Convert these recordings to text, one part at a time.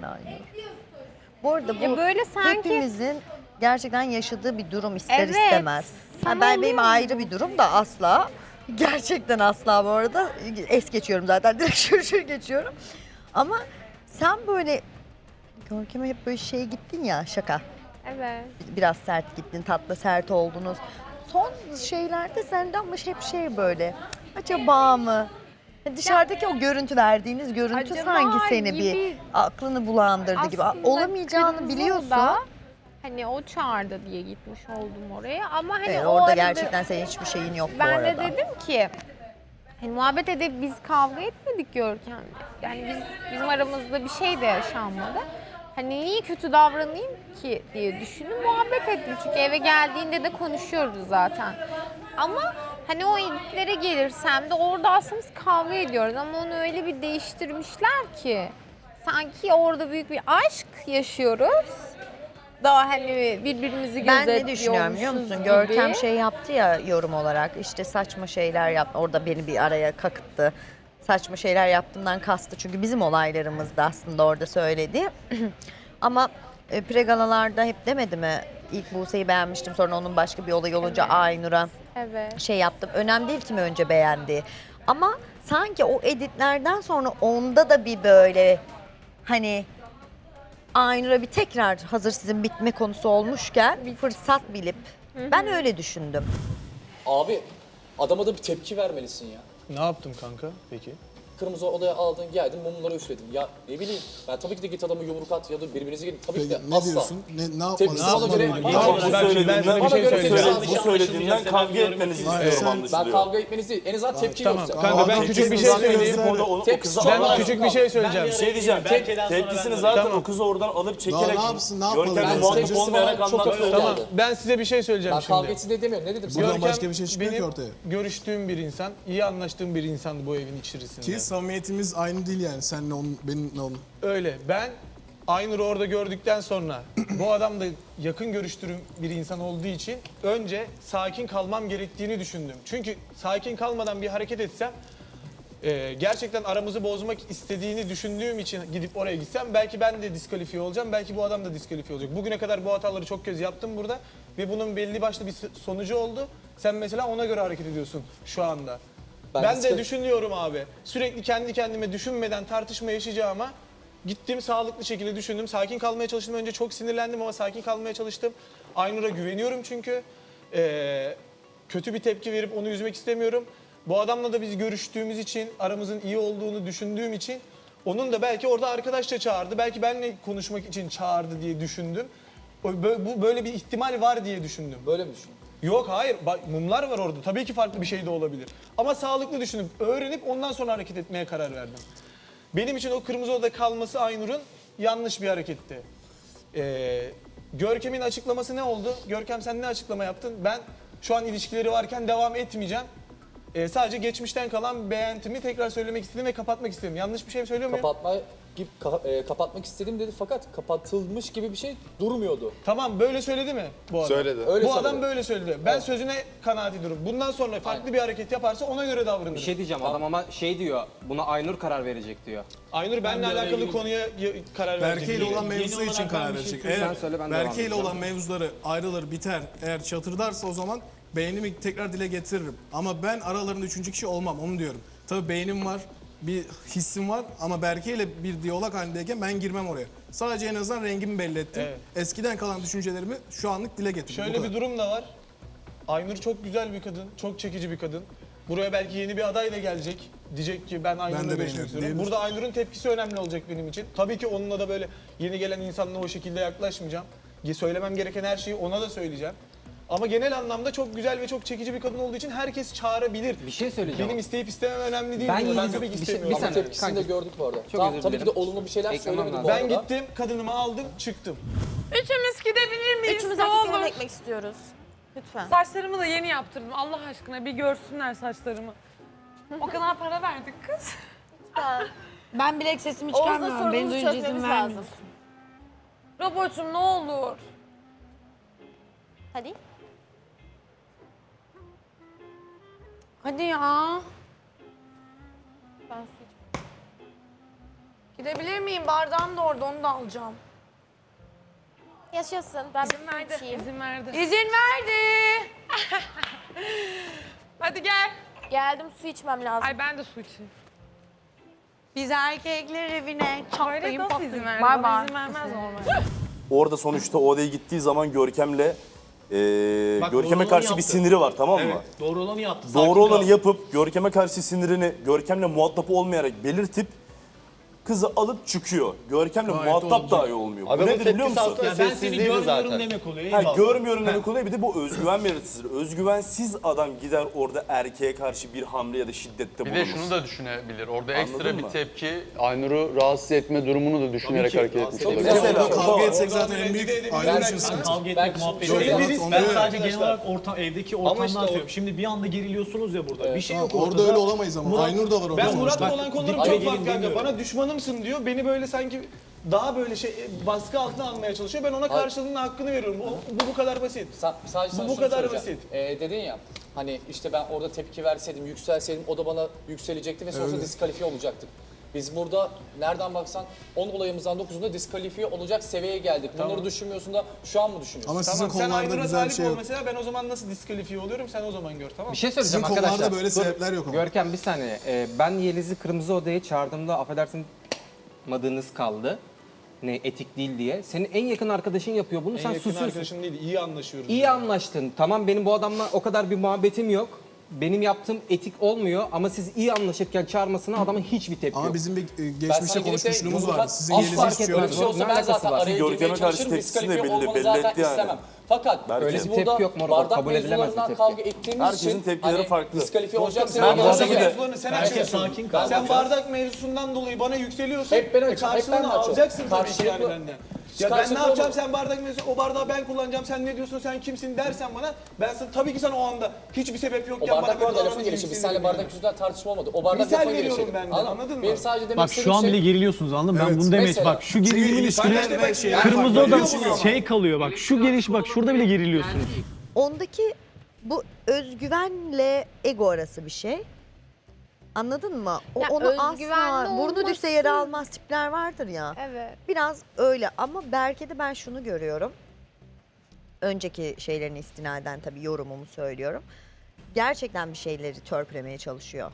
gerçekten Aynur. Bu arada bu Ya böyle sanki- hepimizin gerçekten yaşadığı bir durum ister Evet. istemez. Ha, ben benim ayrı bir durum da asla. Gerçekten asla bu arada. Es geçiyorum zaten. Direkt şur şur geçiyorum. Ama sen böyle Görkem'e hep böyle şey gittin ya şaka. Evet. Biraz sert gittin, tatlı sert oldunuz. Son şeylerde sende ama hep şey böyle. Acaba mı? Yani Dışarıdaki o görüntü verdiğiniz görüntü Acaba sanki seni bir gibi aklını bulandırdı gibi. Aslında Olamayacağını kırmızı biliyorsun. oda, Hani o çağırdı diye gitmiş oldum oraya ama hani o orada arada gerçekten senin hiçbir şeyin yok bu ben arada. de dedim ki hani muhabbet edip biz kavga etmedik Görkem'le. Yani biz bizim aramızda bir şey de yaşanmadı. Hani niye kötü davranayım ki diye düşündüm. Muhabbet ettim çünkü eve geldiğinde de konuşuyoruz zaten. Ama hani o editlere gelirsem de orada aslında biz kavga ediyoruz ama onu öyle bir değiştirmişler ki sanki orada büyük bir aşk yaşıyoruz. Daha hani birbirimizi Ben ne düşünüyorum biliyor musun? gibi. Görkem şey yaptı ya yorum olarak işte saçma şeyler yap orada beni bir araya kakıttı. Saçma şeyler yaptığımdan kastı çünkü bizim olaylarımızda aslında orada söyledi. Ama e, pregalalarda hep demedi mi? İlk Buse'yi beğenmiştim sonra onun başka bir olayı olunca Aynur'a Evet. şey yaptım. Önemli değil kimi önce beğendi. Ama sanki o editlerden sonra onda da bir böyle hani Aynur'a bir tekrar hazır sizin bitme konusu olmuşken bir fırsat bilip ben öyle düşündüm. Abi adama da bir tepki vermelisin ya. Ne yaptım kanka peki? Kırmızı odaya aldın geldin mumları üfledin. Ya ne bileyim ben tabii ki de git adamı yumruk at ya da birbirinize gidin. Tabii ki de ne asla. diyorsun? Ne, ne yapmalı? Tepkisi Ne ona göre- yapmalı? Tamam, bu ben- söylediğinden sana bir şey Bana göre söyleyeceğim. söyledi. Bu söylediğinden kavga etmenizi Hayır, istiyorum sen- Ben anlaşılıyor. kavga etmeniz değil. En azından tepki Tamam göster. kanka ben Adam küçük bir şey söyleyeyim. Orada o, o Tepkisi kızı Ben küçük bir şey söyleyeceğim. Bir şey diyeceğim. Tepkisini zaten Tamam. o kızı oradan alıp çekerek ne yapsın, ne? Görkem'le Ben muhatap tepkisi olmayarak bana çok anlatıyor. hafif Tamam geldi. ben size bir şey söyleyeceğim Ben şimdi. kavga etsin diye demiyorum. Ne dedim sana? Buradan başka bir şey çıkmıyor ki benim ortaya. görüştüğüm bir insan, iyi anlaştığım bir insandı bu evin içerisinde. Ki samimiyetimiz aynı değil yani senle onun, benimle onun. Öyle. Ben Aynur'u orada gördükten sonra bu adam da yakın görüştüğüm bir insan olduğu için önce sakin kalmam gerektiğini düşündüm. Çünkü sakin kalmadan bir hareket etsem e, gerçekten aramızı bozmak istediğini düşündüğüm için gidip oraya gitsem belki ben de diskalifiye olacağım. Belki bu adam da diskalifiye olacak. Bugüne kadar bu hataları çok kez yaptım burada ve bunun belli başlı bir sonucu oldu. Sen mesela ona göre hareket ediyorsun şu anda. Ben de düşünüyorum abi. Sürekli kendi kendime düşünmeden tartışma yaşayacağıma gittim sağlıklı şekilde düşündüm. Sakin kalmaya çalıştım. Önce çok sinirlendim ama sakin kalmaya çalıştım. Aynur'a güveniyorum çünkü. Ee, kötü bir tepki verip onu üzmek istemiyorum. Bu adamla da biz görüştüğümüz için, aramızın iyi olduğunu düşündüğüm için onun da belki orada arkadaşça çağırdı. Belki benimle konuşmak için çağırdı diye düşündüm. Bu böyle bir ihtimal var diye düşündüm. Böyle mi düşün? Yok hayır Bak, mumlar var orada. Tabii ki farklı bir şey de olabilir. Ama sağlıklı düşünüp öğrenip ondan sonra hareket etmeye karar verdim. Benim için o kırmızı odada kalması Aynur'un yanlış bir hareketti. Ee, Görkem'in açıklaması ne oldu? Görkem sen ne açıklama yaptın? Ben şu an ilişkileri varken devam etmeyeceğim. Ee, sadece geçmişten kalan beğentimi tekrar söylemek istedim ve kapatmak istedim. Yanlış bir şey mi söylüyor muyum? Kapatma gibi ka- e, kapatmak istedim dedi fakat kapatılmış gibi bir şey durmuyordu. Tamam böyle söyledi mi bu adam? Söyledi. Öyle bu sanırım. adam böyle söyledi. Ben sözüne kanaat ediyorum. Bundan sonra farklı bir hareket yaparsa ona göre davranırım. Bir şey diyeceğim adam ama şey diyor buna Aynur karar verecek diyor. Aynur benle alakalı konuya y- karar verecek. Berke ile olan mevzusu için karar verecek. Eğer Sen söyle, ben devam Berke ile edeceğim. olan mevzuları ayrılır, biter, eğer çatırdarsa o zaman beğenimi tekrar dile getiririm. Ama ben aralarında üçüncü kişi olmam, onu diyorum. Tabii beğenim var, bir hissim var ama Berke ile bir diyalog halindeyken ben girmem oraya. Sadece en azından rengimi belli ettim. Evet. Eskiden kalan düşüncelerimi şu anlık dile getirdim. Bu Şöyle kadar. bir durum da var. Aynur çok güzel bir kadın, çok çekici bir kadın. Buraya belki yeni bir aday da gelecek. Diyecek ki ben Aynur'la de görüşmek beğeniyorum istiyorum. diyebilir. Burada Aynur'un tepkisi önemli olacak benim için. Tabii ki onunla da böyle yeni gelen insanla o şekilde yaklaşmayacağım. Söylemem gereken her şeyi ona da söyleyeceğim. Ama genel anlamda çok güzel ve çok çekici bir kadın olduğu için herkes çağırabilir. Bir şey söyleyeceğim. Benim isteyip istemem önemli değil. Ben burada. Ben tabii ki bir şey- istemiyorum. bir Ama saniye. tepkisini de gördük bu arada. Çok Tamam, özür tabii ki de olumlu bir şeyler Eklemem söylemedi bu lazım. Ben gittim, kadınımı aldım, çıktım. Üçümüz gidebilir miyiz? Üçümüz ne hakikaten olur? ekmek istiyoruz. Lütfen. Saçlarımı da yeni yaptırdım. Allah aşkına bir görsünler saçlarımı. O kadar para verdik kız. Ben bile sesimi çıkarmıyorum. Beni duyunca izin lazım. Robocuğum ne olur. Hadi. Hadi ya. Ben seç- Gidebilir miyim? Bardağım da orada onu da alacağım. Yaşasın. Ben İzin bir su verdi. içeyim. İzin verdi. İzin verdi. Hadi gel. Geldim su içmem lazım. Ay ben de su içeyim. Biz erkekler evine Hayret çatlayın nasıl izin patlayın. verdi? Bay Bana bay. izin vermez normalde. Orada sonuçta o odaya gittiği zaman Görkem'le e, Bak, Görkem'e doğru karşı olanı bir yaptı. siniri var tamam mı? Doğru olanı yaptı. Doğru olanı kal. yapıp Görkem'e karşı sinirini Görkem'le muhatap olmayarak belirtip kızı alıp çıkıyor. Görkem'le Gayet muhatap oldu. dahi olmuyor. Bu Adamın nedir biliyor tepkisi musun? aslında Ya ben seni sessizliğiydi görmüyorum zaten. demek oluyor. Ha, eyvallah. görmüyorum demek oluyor bir de bu özgüven belirtisidir. Özgüvensiz adam gider orada erkeğe karşı bir hamle ya da şiddette Bir bulunur. de şunu da düşünebilir. Orada Anladın ekstra mı? bir tepki Aynur'u rahatsız etme durumunu da düşünerek hareket etmiş olabilir. Mesela Orada o kavga etsek zaten en büyük edebilirler. ayrı için Ben- sıkıntı. Kavga etmek, ben- muhabbet Şöyle yok. bir- Ben sadece genel olarak ortam, evdeki ortamdan işte o- söylüyorum. Şimdi bir anda geriliyorsunuz ya burada. Bir şey yok orada öyle olamayız ama. Aynur da var orada Ben sonuçta. Murat'la olan konularım çok gelin farklı kanka. Bana düşmanımsın diyor. Beni böyle sanki daha böyle şey e, baskı altına almaya çalışıyor. Ben ona karşılığında hakkını veriyorum. O- bu bu kadar basit. Sa- sadece sana Bu- bu şunu kadar söyleyeceğim. Ee, dedin ya hani işte ben orada tepki verseydim, yükselseydim o da bana yükselecekti ve sonrasında diskalifiye olacaktık. Biz burada nereden baksan 10 olayımızdan 9'unda diskalifiye olacak seviyeye geldik. Bunları düşünmüyorsun da şu an mı düşünüyorsun? Ama sizin Tamam sen konularda Aynur'a güzel bir talip şey ol yok. mesela ben o zaman nasıl diskalifiye oluyorum sen o zaman gör tamam mı? Bir şey Sizin söyleyeceğim konularda arkadaşlar. böyle sebepler yok ama. Görkem bir saniye. Ee, ben Yeliz'i kırmızı odaya çağırdığımda affedersin madınız kaldı. Ne etik değil diye. Senin en yakın arkadaşın yapıyor bunu En sen yakın susuyorsun. arkadaşım değil iyi anlaşıyoruz. İyi anlaştın. Tamam benim bu adamla o kadar bir muhabbetim yok. Benim yaptığım etik olmuyor ama siz iyi anlaşırken çağırmasına adamın hiçbir tepki Ama yok. bizim bir e, geçmişte de konuşmuşluğumuz vardı. Sizin Asla Yeliz'in fark hiçbir şey etmez. Bir şey yok. olsa Ne ben alakası zaten var? araya Görkem'e girmeye karşı çalışırım. tepkisini de Diskalifiye belli- olmanı belli zaten etti yani. istemem. Fakat Belki. biz Öyle bir tepki burada yok moruk, bardak kabul edilemez bir mevzularından tepki. kavga ettiğimiz Herkesin için tepkileri hani farklı. diskalifiye olacak Sen bardak bardak geldik. bir de- mevzularını sen açıyorsun. sakin kal. Sen bardak mevzusundan dolayı bana yükseliyorsun. Hep ben E, açıyorum, hep ben Karşılığını açıyorum. alacaksın tabii ki yani Karşılıklı- benden. Ya ben ne yapacağım sen bardak mevzusu o bardağı ben kullanacağım sen ne diyorsun sen kimsin dersen bana ben sana tabii ki sana o anda hiçbir sebep O yokken bana bardak böyle orada lafın gelişi. Biz seninle bardak yüzünden tartışma olmadı. O bardak Misal lafın veriyorum gelişiydi. ben de, anladın mı? Benim sadece demek Bak istediğim şu an şey... bile geriliyorsunuz anladın mı? Ben Evet. bunu demeye Mesela. bak şu gerilimin üstüne ilişkiler ve şeyler kırmızı farklı. oda Biliyor musun? şey kalıyor bak şu geliş bak şurada bile geriliyorsunuz. Ondaki bu özgüvenle ego arası bir şey. Anladın mı? O Ya onu özgüvenli asla burnu düşse yere olması- almaz tipler vardır ya. Evet. Biraz öyle ama Berke'de ben şunu görüyorum. Önceki şeylerin istinaden tabii yorumumu söylüyorum. Gerçekten bir şeyleri törpülemeye çalışıyor.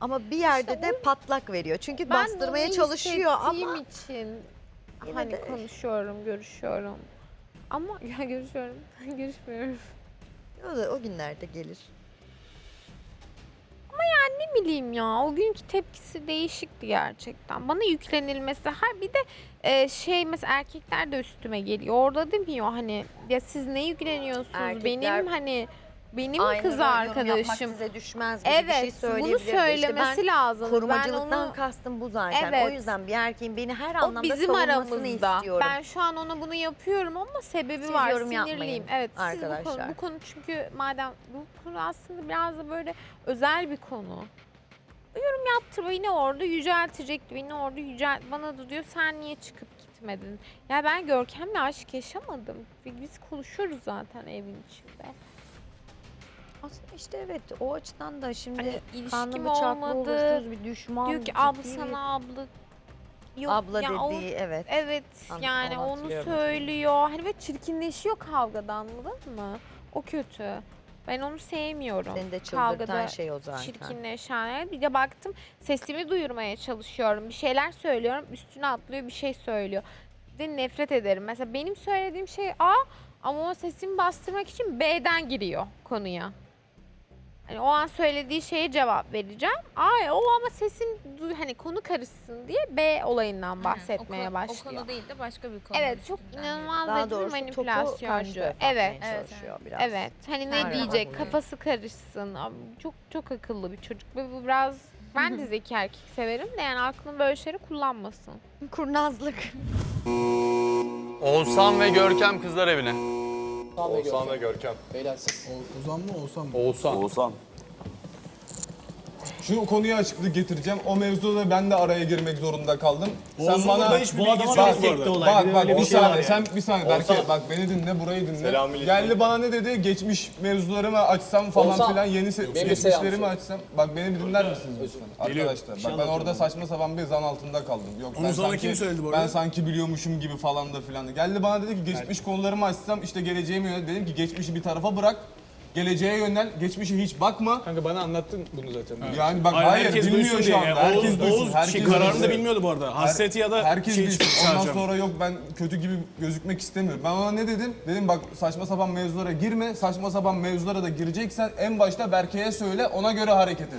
Ama bir yerde de patlak veriyor. Çünkü Ben bastırmaya onu çalışıyor hissettiğim ama için Yine hani de- konuşuyorum, görüşüyorum. Ama ya görüşüyorum, görüşmüyorum. o, da, o günlerde gelir. Bileyim ya o günkü tepkisi değişikti gerçekten. Bana yüklenilmesi her bir de e, şey mesela erkekler de üstüme geliyor. Orada demiyor hani ya siz ne yükleniyorsunuz? Erkekler- benim hani benim Aynı kız yorum yapmak arkadaşım. size düşmez gibi bir şey Evet, bunu söyleyebilirdi. İşte söylemesi ben lazım. korumacılıktan ben onu kastım bu zaten. O Evet. yüzden bir erkeğin beni her o anlamda bizim savunmasını aramızda. istiyorum. Ben şu an ona bunu yapıyorum ama sebebi Siz var. yorum Sinirliyim. evet, siz bu konu, arkadaşlar. bu konu çünkü madem bu konu aslında biraz da böyle özel bir konu. Yorum yaptır yine orada yüceltecekti. Beni orada yücelt bana da diyor sen niye çıkıp gitmedin? Ya ben Görkem'le aşk yaşamadım. Biz konuşuyoruz zaten evin içinde. Aslında işte evet o açıdan da şimdi Hani bıçaklı olmadı. olursunuz bir düşman. diyor ki abla bir sana abla yok abla ya o- dediği evet. Evet An- yani onu söylüyor. Hani böyle çirkinleşiyor kavgada anladın mı? O kötü. Ben onu sevmiyorum. Seni de çıldırtan Kavgada şey o zaten. Çirkinleşen. Bir de baktım sesimi duyurmaya çalışıyorum. Bir şeyler söylüyorum. Üstüne atlıyor bir şey söylüyor. De nefret ederim. Mesela benim söylediğim şey A ama o sesimi bastırmak için B'den giriyor konuya. Hani o an söylediği şeye cevap vereceğim. Ay o ama sesin hani konu karışsın diye B olayından bahsetmeye başlıyor. O konu değil de başka bir konu. Evet çok inanılmaz Daha derecede doğrusu topu manipülasyoncu. Evet. Evet, çalışıyor biraz. Evet. Hani ne Her diyecek? Kafası karışsın. Abi, Çok çok akıllı bir çocuk ve bu biraz ben de zeki erkek severim de yani aklını böyle şeyleri kullanmasın. Kurnazlık. Oğuzhan ve Görkem kızlar evine. Oğuzhan ve Görkem. Beyler siz. Ozan mı Oğuzhan mı? Oğuzhan. Oğuzhan. Şu konuya açıklık getireceğim. O mevzuda ben de araya girmek zorunda kaldım. Sen bana burada hiçbir Bu bilgisi adama yok bak, bu destekti arada. olay. bak bak bir şey saniye yani. sen bir saniye Berke bak beni dinle burayı dinle. Selamünaleyküm. Geldi bana ne dedi? Geçmiş mevzularımı açsam falan Oğuzhan, filan yeni se- benim bir geçmişlerimi açsam. Bak beni bir dinler misiniz lütfen? Arkadaşlar bak ben orada saçma sapan bir zan altında kaldım. Yok Onu ben sana sanki kim söyledi bu ben arada? sanki biliyormuşum gibi falan da filan. Geldi bana dedi ki geçmiş konularımı açsam işte geleceğimi yönel. Dedim ki geçmişi bir tarafa bırak. Geleceğe yönel. Geçmişe hiç bakma. Kanka bana anlattın bunu zaten. Yani bak Hayır, hayır, herkes bilmiyor duysun şu diye. anda. Yani herkes Oğuz, duysun. Oğuz herkes şey, kararını da duysun. bilmiyordu bu arada. Hasreti ya da Herkes şey bilsin. Ondan çağıracağım. sonra yok ben kötü gibi gözükmek istemiyorum. Ben ona ne dedim? Dedim bak saçma sapan mevzulara girme. Saçma sapan mevzulara da gireceksen en başta Berke'ye söyle ona göre hareket et.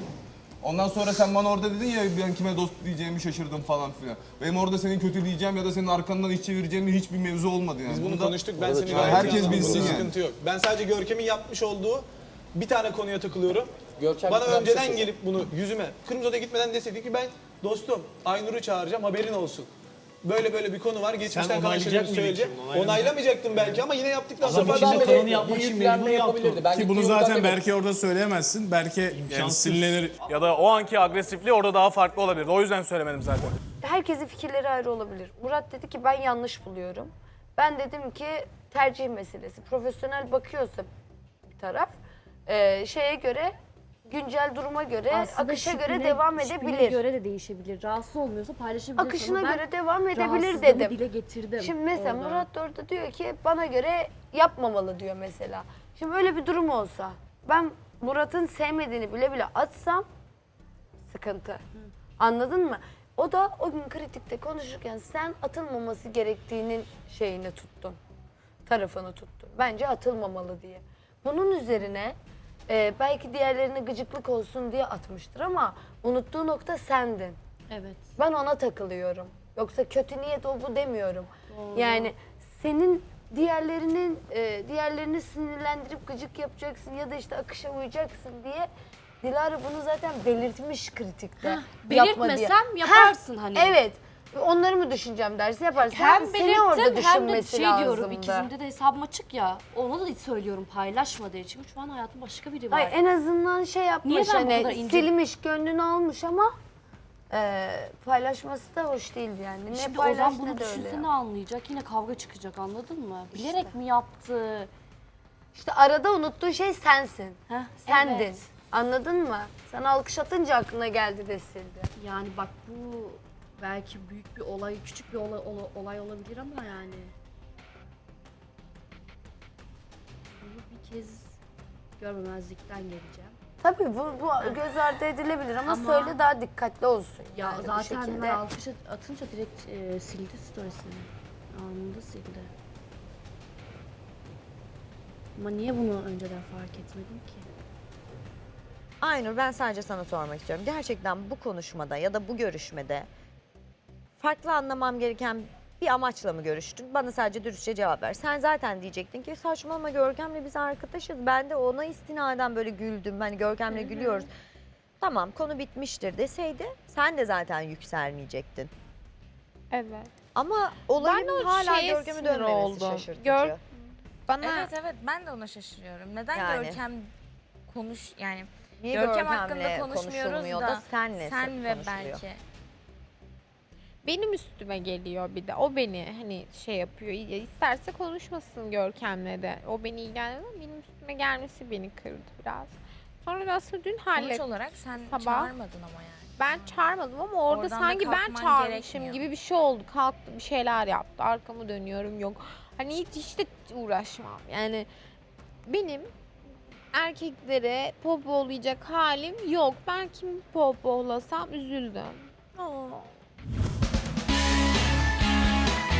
Ondan sonra sen bana orada dedin ya ben kime dost diyeceğimi şaşırdım falan filan. Benim orada seni kötü diyeceğim ya da senin arkandan iş çevireceğim hiçbir mevzu olmadı yani. Biz bunu Bunda- konuştuk. Ben seni Yani gayet iyi herkes anladım. bilsin yani. Sıkıntı yok. Ben sadece Görkem'in yapmış olduğu bir tane konuya takılıyorum. Görkem Bana bir şey önceden söyledi. gelip bunu yüzüme, Kırmızı Oda'ya gitmeden deseydi ki ben dostum Aynur'u çağıracağım haberin olsun. Böyle böyle bir konu var. Geçmişten kalan onaylayacak şeyleri mıydın söyleyeceğim. şimdi? Onaylamayacak Onaylamayacaktım belki ama yine yaptıktan Adam sonra şimdi ben kanını de yapmak Bir için yüklenme mecbur yaptı. yapabilirdi. Ben Ki bunu yoldan zaten demedim. belki orada söyleyemezsin. Belki yani İmkansız. sinirlenir. Ya da o anki agresifliği orada daha farklı olabilir. O yüzden söylemedim zaten. Herkesin fikirleri ayrı olabilir. Murat dedi ki ben yanlış buluyorum. Ben dedim ki tercih meselesi. Profesyonel bakıyorsa bir taraf e, şeye göre güncel duruma göre akışa göre devam edebilir. göre de değişebilir. Rahatsız olmuyorsa paylaşabilir. Akışına Ama ben göre devam edebilir rahatsızlığımı dedim. dile getirdim. Şimdi mesela orada. Murat da orada diyor ki bana göre yapmamalı diyor mesela. Şimdi öyle bir durum olsa ben Murat'ın sevmediğini bile bile atsam sıkıntı. Anladın mı? O da o gün kritikte konuşurken sen atılmaması gerektiğinin şeyini tuttun. Tarafını tuttun. Bence atılmamalı diye. Bunun üzerine e, belki diğerlerine gıcıklık olsun diye atmıştır ama unuttuğu nokta sendin. Evet. Ben ona takılıyorum. Yoksa kötü niyet o bu demiyorum. Yani senin diğerlerinin e, diğerlerini sinirlendirip gıcık yapacaksın ya da işte akışa uyacaksın diye Dilara bunu zaten belirtmiş kritikte. Yapma diye. belirtmesem yaparsın Heh, hani. Evet. Onları mı düşüneceğim dersi yaparsın. Hem seni orada belirttim hem de düşünmesi şey diyorum lazımdı. ikizimde de hesabım açık ya. Ona da söylüyorum paylaşma diye. Çünkü şu an hayatımda başka biri var. Ay, en azından şey yapmış ben bu kadar hani ince- silmiş gönlünü almış ama e, paylaşması da hoş değildi yani. Ne Şimdi o paylaş zaman bunu de öyle. düşünse yap. ne anlayacak? Yine kavga çıkacak anladın mı? Bilerek mi yaptı? İşte arada unuttuğu şey sensin. Heh, Sendin. evet. Anladın mı? Sen alkış atınca aklına geldi desildi. Yani bak bu belki büyük bir olay, küçük bir olay, ola- olay olabilir ama yani. Bunu bir kez görmemezlikten geleceğim. Tabii bu, bu göz ardı edilebilir ama, Ama- söyle daha dikkatli olsun. Ya yani zaten şekilde. ben alkış at- atınca direkt e, sildi storiesini. Anında sildi. Ama niye bunu önceden fark etmedim ki? Aynur ben sadece sana sormak istiyorum. Gerçekten bu konuşmada ya da bu görüşmede farklı anlamam gereken bir amaçla mı görüştün? Bana sadece dürüstçe cevap ver. Sen zaten diyecektin ki saçmalama Görkem'le biz arkadaşız. Ben de ona istinaden böyle güldüm. Hani Görkem'le gülüyoruz. Tamam konu bitmiştir deseydi sen de zaten yükselmeyecektin. Evet. Ama olayın Ben hala sinir dönmemesi oldum. şaşırtıcı. Gör- Bana Evet evet ben de ona şaşırıyorum. Neden Yani. Görkem konuş yani Niye Görkem hakkında konuşmuyoruz da, senle sen sırf ve belki. Benim üstüme geliyor bir de. O beni hani şey yapıyor. Ya isterse konuşmasın Görkem'le de. O beni ilgilenmiyor ama benim üstüme gelmesi beni kırdı biraz. Sonra da aslında dün Sonuç hallettim. olarak sen sabah. çağırmadın ama yani. Ben çağırmadım ama orada Oradan da sanki ben kalkman çağırmışım gerekmiyor. gibi bir şey oldu. Kalktı bir şeyler yaptı. Arkamı dönüyorum yok. Hani hiç işte uğraşmam. Yani benim erkeklere popolayacak halim yok. Ben kim popolasam üzüldüm. Aa,